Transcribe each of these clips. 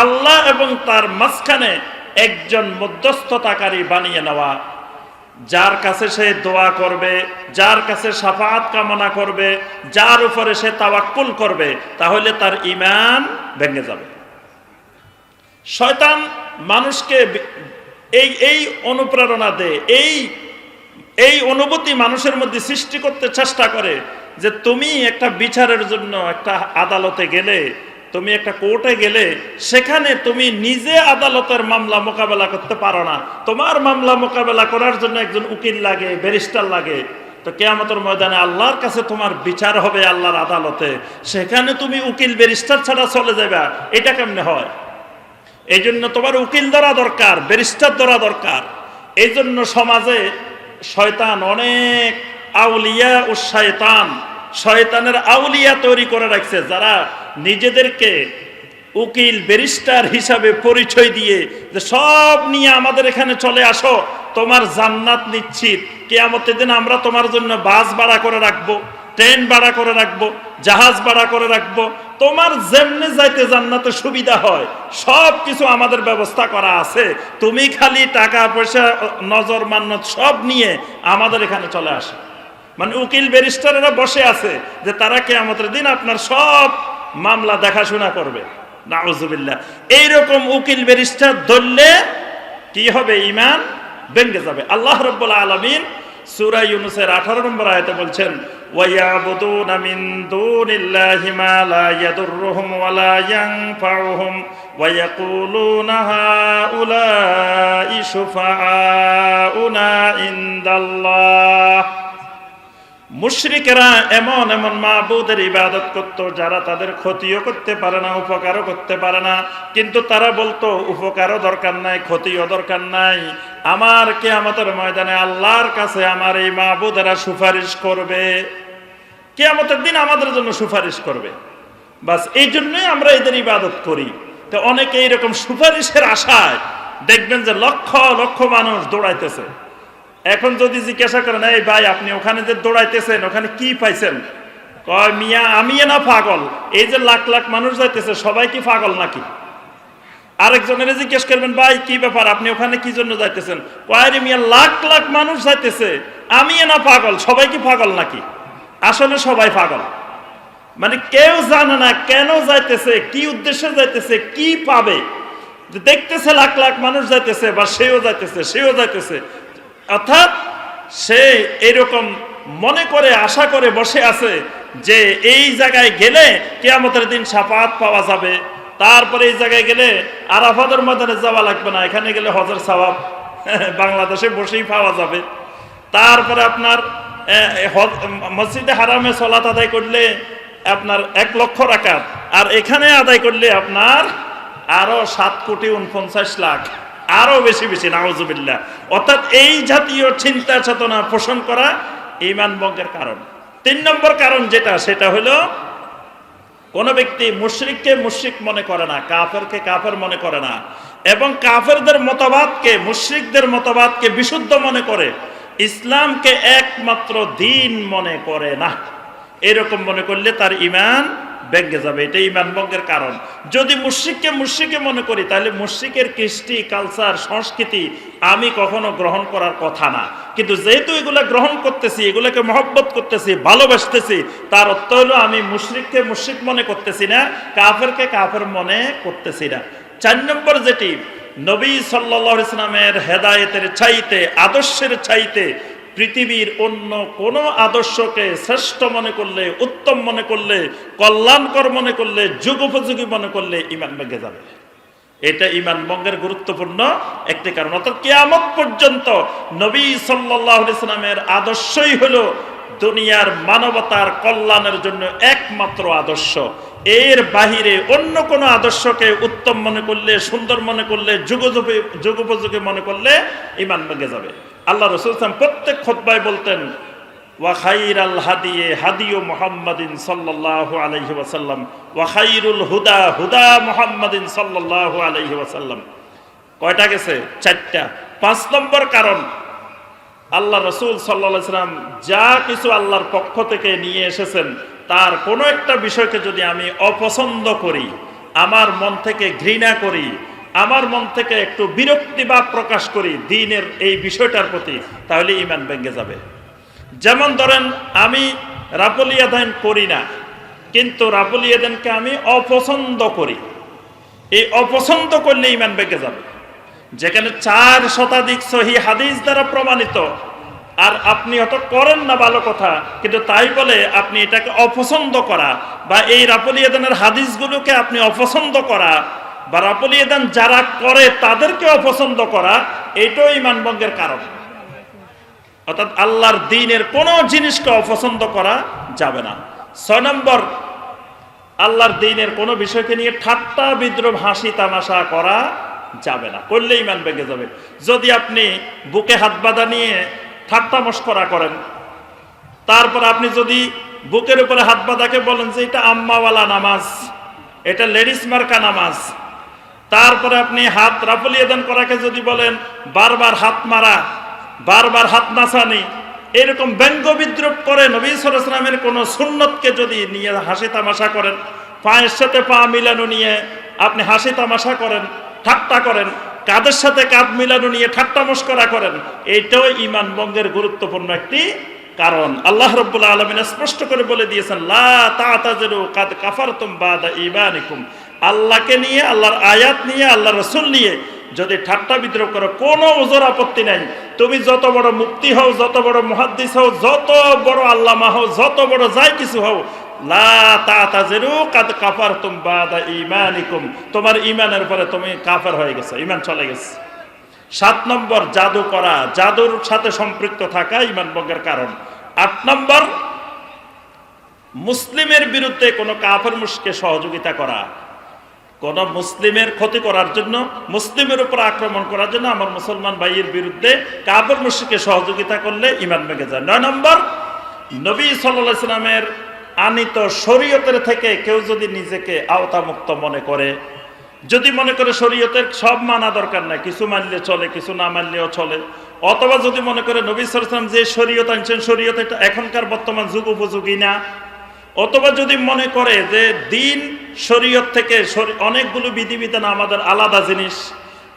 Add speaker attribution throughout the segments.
Speaker 1: আল্লাহ এবং তার মাঝখানে একজন মধ্যস্থতাকারী বানিয়ে নেওয়া। যার কাছে সে দোয়া করবে, যার কাছে সাফাত কামনা করবে, যার উপরে সে তাওয়াক্কুল করবে, তাহলে তার ইমান ভেঙে যাবে। শয়তান মানুষকে এই এই অনুপ্রেরণা দেয় এই এই অনুভূতি মানুষের মধ্যে সৃষ্টি করতে চেষ্টা করে যে তুমি একটা বিচারের জন্য একটা আদালতে গেলে তুমি একটা কোর্টে গেলে সেখানে তুমি নিজে আদালতের মামলা মোকাবেলা করতে পারো না। তোমার মামলা মোকাবেলা করার জন্য একজন উকিল লাগে, ব্যারিস্টার লাগে। তো কেয়ামতের ময়দানে আল্লাহর কাছে তোমার বিচার হবে আল্লাহর আদালতে। সেখানে তুমি উকিল, ব্যারিস্টার ছাড়া চলে যাবে এটা কেমনে হয়? এই জন্য তোমার উকিল ধরা দরকার, ব্যারিস্টার ধরা দরকার। এই জন্য সমাজে শয়তান অনেক আউলিয়া ও শয়তান। শয়তানের আউলিয়া তৈরি করে রাখছে। যারা নিজেদেরকে উকিল, ব্যারিস্টার হিসাবে পরিচয় দিয়ে যে সব নিয়ে আমাদের এখানে চলে আসো, তোমার জান্নাত নিশ্চিত। কেয়ামতের দিন আমরা তোমার জন্য বাস ভাড়া করে রাখব, ট্রেন ভাড়া করে রাখব, জাহাজ ভাড়া করে রাখব। তোমার যেমনে যাইতে জান্নাতে সুবিধা হয় সব কিছু আমাদের ব্যবস্থা করা আছে। তুমি খালি টাকা, পয়সা, নজর, মান্নত সব নিয়ে আমাদের এখানে চলে আসো। মানে উকিল, ব্যারিস্টারেরা বসে আছে যে তারা কে আমাদের দিন আপনার সব মামলা দেখাশোনা করবে নাউজুবিল্লাহ এইরকম উকিল ব্যারিস্টার ধরলে কি হবে ইমান ভেঙ্গে যাবে আল্লাহ রব্বুল আলমিন সুরা ইউনুসের আঠারো নম্বর আয়তে বলছেন وَيَعْبُدُونَ مِن دُونِ اللَّهِ مَا لَا يَضُرُّهُمْ وَلَا يَنفَعُهُمْ وَيَقُولُونَ هَؤُلَاءِ شُفَعَاؤُنَا عِندَ اللَّهِ মুশরিকেরা এমন এমন মাহবুদের ইবাদত করত, যারা তাদের ক্ষতিও করতে পারে না, উপকারও করতে পারে না। কিন্তু তারা বলতো, উপকারও দরকার নাই, ক্ষতিও দরকার নাই। আমার কে আমাদের ময়দানে আল্লাহর কাছে আমার এই মাহবুদেরা সুপারিশ করবে। কেয়ামতের দিন আমাদের জন্য সুপারিশ করবে। বাস, এই জন্যই আমরা এদের ইবাদত করি। তো অনেকে এইরকম সুপারিশের আশায় দেখবেন যে লক্ষ লক্ষ মানুষ দৌড়াইতেছে। এখন যদি জিজ্ঞাসা করেন, এই ভাই, আপনি ওখানে যে দৌড়াইতেছেন, ওখানে কি পাইছেন? কয়, মিয়া, আমি না পাগল। এই যে লাখ লাখ মানুষ যাইতেছে, সবাই কি পাগল নাকি? আরেকজনের জিজ্ঞেস করবেন, ভাই, কি ব্যাপার? আপনি ওখানে কি জন্য যাইতেছেন? কয়ারি মিয়া, লাখ লাখ মানুষ যাইতেছে। আমি না পাগল। সবাই কি পাগল নাকি? আসলে সবাই পাগল। মানে কেউ জানে না কেন যাইতেছে, কি উদ্দেশ্যে যাইতেছে, কি পাবে। দেখতেছে লাখ লাখ মানুষ যাইতেছে বা সেও যাইতেছে সেও যাইতেছে। অর্থাৎ সে এরকম মনে করে, আশা করে বসে আছে যে এই জায়গায় গেলে কেয়ামতের দিন সাপাত পাওয়া যাবে। তারপরে এই জায়গায় গেলে আরাফাদের ময়দানে যাওয়া লাগবে না। এখানে গেলে হজর সওয়াব বাংলাদেশে বসেই পাওয়া যাবে। তারপরে আপনার মসজিদে হারামে সলাত আদায় করলে আপনার এক লক্ষ রাকাত। আর এখানে আদায় করলে আপনার আরও সাত কোটি উনপঞ্চাশ লাখ। আরও বেশি বেশি, নাউজুবিল্লাহ। অর্থাৎ এই জাতীয় চিন্তা চেতনা পোষণ করা ইমান বঙ্গের কারণ। তিন নম্বর কারণ যেটা, সেটা হলো কোন ব্যক্তি মুশরিককে মুশরিক মনে করে না, কাফেরকে কাফের মনে করে না, এবং কাফেরদের মতবাদকে, মুশরিকদের মতবাদকে বিশুদ্ধ মনে করে, ইসলামকে একমাত্র দিন মনে করে না। এরকম মনে করলে তার ইমান ভেঙ্গে যাবে, এটা ইমান ভঙ্গের কারণ। যদি মুশ্রিককে মুশ্রিকে মনে করি, তাহলে মুশ্রিকের কৃষ্টি কালচার সংস্কৃতি আমি কখনো গ্রহণ করার কথা না। কিন্তু যেহেতু এগুলা গ্রহণ করতেছি, এগুলাকে মহব্বত করতেছি, ভালোবাসতেছি, তার অর্থ হলো আমি মুশ্রিককে মুশ্রিক মনে করতেছি না, কাফেরকে কাফের মনে করতেছি না। চার নম্বর যেটি, নবী সাল্লাহ ইসলামের হেদায়েতের চাইতে, আদর্শের চাইতে পৃথিবীর অন্য কোনো আদর্শকে শ্রেষ্ঠ মনে করলে, উত্তম মনে করলে, কল্যাণকর মনে করলে, যুগোপযোগী মনে করলে ইমান ভেঙে যাবে। এটা ইমান ভঙ্গের গুরুত্বপূর্ণ একটি কারণ। অর্থাৎ কেয়ামত পর্যন্ত নবী সাল্লাহ ইসলামের আদর্শই হলো দুনিয়ার মানবতার কল্যাণের জন্য একমাত্র আদর্শ। এর বাহিরে অন্য কোনো আদর্শকে উত্তম মনে করলে, সুন্দর মনে করলে, যুগোপযোগী যুগোপযোগী মনে করলে ইমান ভেঙে যাবে। আল্লাহ রসুল ইসলাম প্রত্যেক খোদ্বায় বলতেন ওয়াখাইর ওয়াখাইরুল হুদা হুদা কয়টা গেছে? পাঁচ নম্বর কারণ, আল্লাহ রসুল যা কিছু আল্লাহর পক্ষ থেকে নিয়ে এসেছেন, তার কোনো একটা বিষয়কে যদি আমি অপছন্দ করি, আমার মন থেকে ঘৃণা করি আমার মন থেকে একটু বিরক্তিভাব প্রকাশ করি দিনের এই বিষয়টার প্রতি, তাহলে ইমান ভেঙে যাবে। যেমন ধরেন, আমি রাপলিয়াদান করি না, কিন্তু রাপলিয়াদানকে আমি অপছন্দ করি। এই অপছন্দ করলে ইমান ভেঙে যাবে। যেখানে চার শতাধিক সহি হাদিস দ্বারা প্রমাণিত, আর আপনি অত করেন না ভালো কথা, কিন্তু তাই বলে আপনি এটাকে অপছন্দ করা, বা এই রাপলিয়াদানের হাদিসগুলোকে আপনি অপছন্দ করা বা রাপলিয়াদান যারা করে তাদেরকে অপছন্দ করা, এটাও ইমান ভঙ্গের কারণ। অর্থাৎ আল্লাহর দিনের কোনো জিনিসকে অপছন্দ করা যাবে না। ছয় নম্বর, আল্লাহর দিনের কোনো বিষয়কে নিয়ে ঠাট্টা, বিদ্রোহ, হাসি, তামাশা করা যাবে না। করলে ইমান ভেঙে যাবে। যদি আপনি বুকে হাত বাঁধা নিয়ে ঠাট্টা মস্করা করেন, তারপর আপনি যদি বুকের উপরে হাত বাঁধাকে বলেন যে এটা আম্মাওয়ালা নামাজ, এটা লেডিস মার্কা নামাজ তারপরে আপনি হাত রাফলিয়ে দান করাকে যদি বলেন, বারবার হাত মারা, বারবার হাত নাচানি, এরকম ব্যঙ্গ বিদ্রুপ করে নবী সরাসলামের কোনো সুন্নতকে যদি নিয়ে হাসি তামাশা করেন, পায়ের সাথে পা মিলানো নিয়ে আপনি হাসি তামাশা করেন, ঠাট্টা করেন, কাদের সাথে কাঁধ মিলানো নিয়ে ঠাট্টা মস্করা করেন এইটাও ইমান বঙ্গের গুরুত্বপূর্ণ একটি কারণ। আল্লাহ রব্বুল্লাহ আলমিন স্পষ্ট করে বলে দিয়েছেন, লা তাতাজিরু কাদ কাফারতুম বাদা ঈমানিকুম। আল্লাহকে নিয়ে, আল্লাহর আয়াত নিয়ে আল্লাহ রসুল নিয়ে যদি ঠাট্টা বিদ্রোহ করো, কোনো ওজোর আপত্তি নাই। তুমি যত বড় মুক্তি হও, যত বড় মহাদ্দিস হও, যত বড় আল্লামা হও, যত বড় যাই কিছু হও তোমার ঈমানের পরে তুমি কাফের হয়ে গেছো, ঈমান চলে গেছে। সাত নম্বর করা। সাথে সম্পৃক্ত থাকা ইমান ভঙ্গের কারণ। আট নম্বর, মুসলিমের বিরুদ্ধে কোনো কাফের মুশকে সহযোগিতা করা। কোন মুসলিমের ক্ষতি করার জন্য, মুসলিমের উপর আক্রমণ করার জন্য আমার মুসলমান ভাইয়ের বিরুদ্ধে কাফের মুশকে সহযোগিতা করলে ইমান ভেঙে যায়। নয় নম্বর, নবী সাল্লামের আনিত শরীয়তের থেকে কেউ যদি নিজেকে আওতামুক্ত মনে করে, যদি মনে করে শরীয়তের সব মানা দরকার নাই, কিছু মানলে চলে, কিছু না মানলেও চলে, অথবা যদি মনে করে নবী সালাম যে শরীয়ত আনছেন, শরীয়ত এটা এখনকার বর্তমান যুগ উপযোগী না, অথবা যদি মনে করে যে দিন শরীয়ত থেকে অনেকগুলো বিধিবিধান আমাদের আলাদা জিনিস।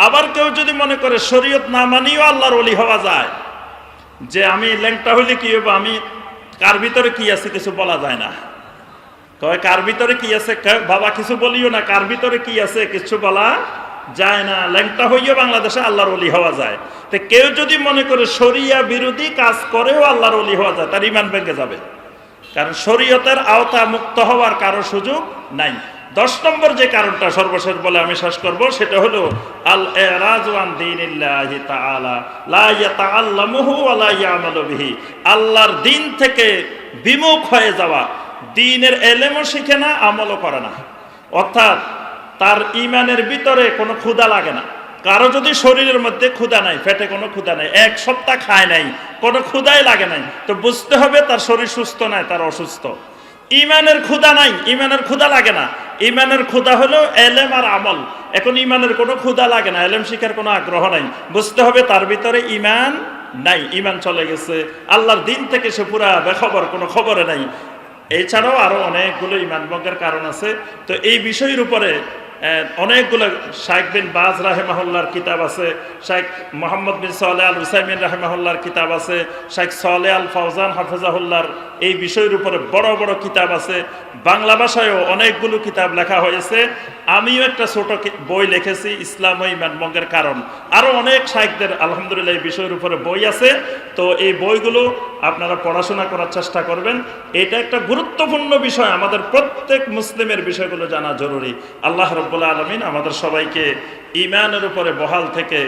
Speaker 1: আবার কেউ যদি মনে করে শরীয়ত না মানিও আল্লাহর অলি হওয়া যায়, যে আমি ল্যাংটা হইলে কি হব আমি কার ভিতরে কি আছে কিছু বলা যায় না। কয়, কার ভিতরে কি আছে? বাবা কিছু বলিও না, কার ভিতরে কি আছে কিছু বলা যায় না। ল্যাংটা হইও বাংলাদেশে আল্লাহর অলি হওয়া যায়। তো কেউ যদি মনে করে শরিয়া বিরোধী কাজ করেও আল্লাহর অলি হওয়া যায়, তার ইমান ভেঙে যাবে। কারণ শরীয়তের আওতা মুক্ত হওয়ার কারও সুযোগ নাই। দশ নম্বর যে কারণটা সর্বশেষ বলে আমি শেষ করব, সেটা হলো আল এরাজওয়ান দীনিল্লাহি তাআলা, লা ইয়াতাআল্লামুহু ওয়া লা ইয়ামালু বিহি। আল্লাহর দিন থেকে বিমুখ হয়ে যাওয়া, দিনের এলেমও শিখে না, আমলও করে না। অর্থাৎ তার ইমানের ভিতরে কোনো ক্ষুধা লাগে না। কারও যদি শরীরের মধ্যে ক্ষুধা নাই পেটে কোনো ক্ষুধা নাই, এক সপ্তাহ খায় নাই, কোনো ক্ষুধাই লাগে নাই, তো বুঝতে হবে তার শরীর সুস্থ নাই, তার অসুস্থ। ইমানের ক্ষুধা নাই, ইমানের ক্ষুধা লাগে না। ইমানের ক্ষুধা হলো এলেম আর আমল। এখন ইমানের কোনো ক্ষুধা লাগে না, এলেম শিখার কোনো আগ্রহ নাই। বুঝতে হবে তার ভিতরে ইমান নাই, ইমান চলে গেছে। আল্লাহর দিন থেকে সে পুরা বেখবর, কোনো খবরে নাই। এছাড়াও আরও অনেকগুলো ইমান ভঙ্গের কারণ আছে। তো এই বিষয়ের উপরে অনেকগুলো শাইখ বিন বাজ রাহেমাহুল্লার কিতাব আছে। শাইখ মোহাম্মদ বিন সালে আল হুসাইমিন রাহেমাহুল্লার কিতাব আছে। শাইখ সালে আল ফৌজান হাফেজাহুল্লার এই বিষয়ের উপরে বড় বড় কিতাব আছে। বাংলা ভাষায়ও অনেকগুলো কিতাব লেখা হয়েছে। আমিও একটা ছোট বই লিখেছি, ইসলাম ও ইমান কারণ। আরও অনেক সাহিত্যের আলহামদুলিল্লাহ এই বিষয়ের উপরে বই আছে। তো এই বইগুলো আপনারা পড়াশোনা করার চেষ্টা করবেন। এটা একটা গুরুত্বপূর্ণ বিষয়। আমাদের প্রত্যেক মুসলিমের বিষয়গুলো জানা জরুরি। আল্লাহ রব্বুল্লাহ আলমিন আমাদের সবাইকে ইমানের উপরে বহাল থেকে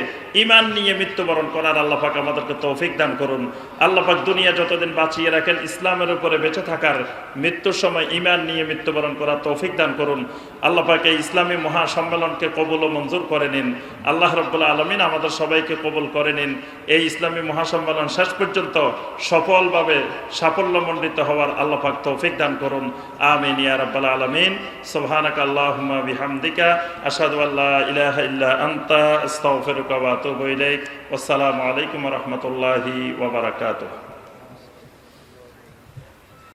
Speaker 1: ইমান নিয়ে মৃত্যুবরণ করার আল্লাহ পাক আমাদেরকে তৌফিক দান করুন। আল্লাহ পাক দুনিয়া যতদিন বাঁচিয়ে রাখেন, ইসলামের উপরে বেঁচে থাকার মৃত্যুর সময় ইমান নিয়ে মৃত্যুবরণ করার তৌফিক দান করুন। আল্লাহ পাক এই ইসলামী মহাসম্মেলনকে কবুল ও মঞ্জুর করে নিন। আল্লাহ রব্বুল্লাহ আলমিন আমাদের সবাইকে কবুল করে নিন। এই ইসলামী মহাসম্মেলন শেষ পর্যন্ত সফলভাবে সাফল্যমণ্ডিত হওয়ার আল্লাহ পাক তৌফিক দান করুন। আমিন ইয়া রাব্বাল আলামিন। সুবহানাকা আল্লাহুম্মা বিহামদিকা আল্লা ইলাহা إلا أنت أستغفرك وأتوب إليك. والسلام عليكم ورحمة الله وبركاته.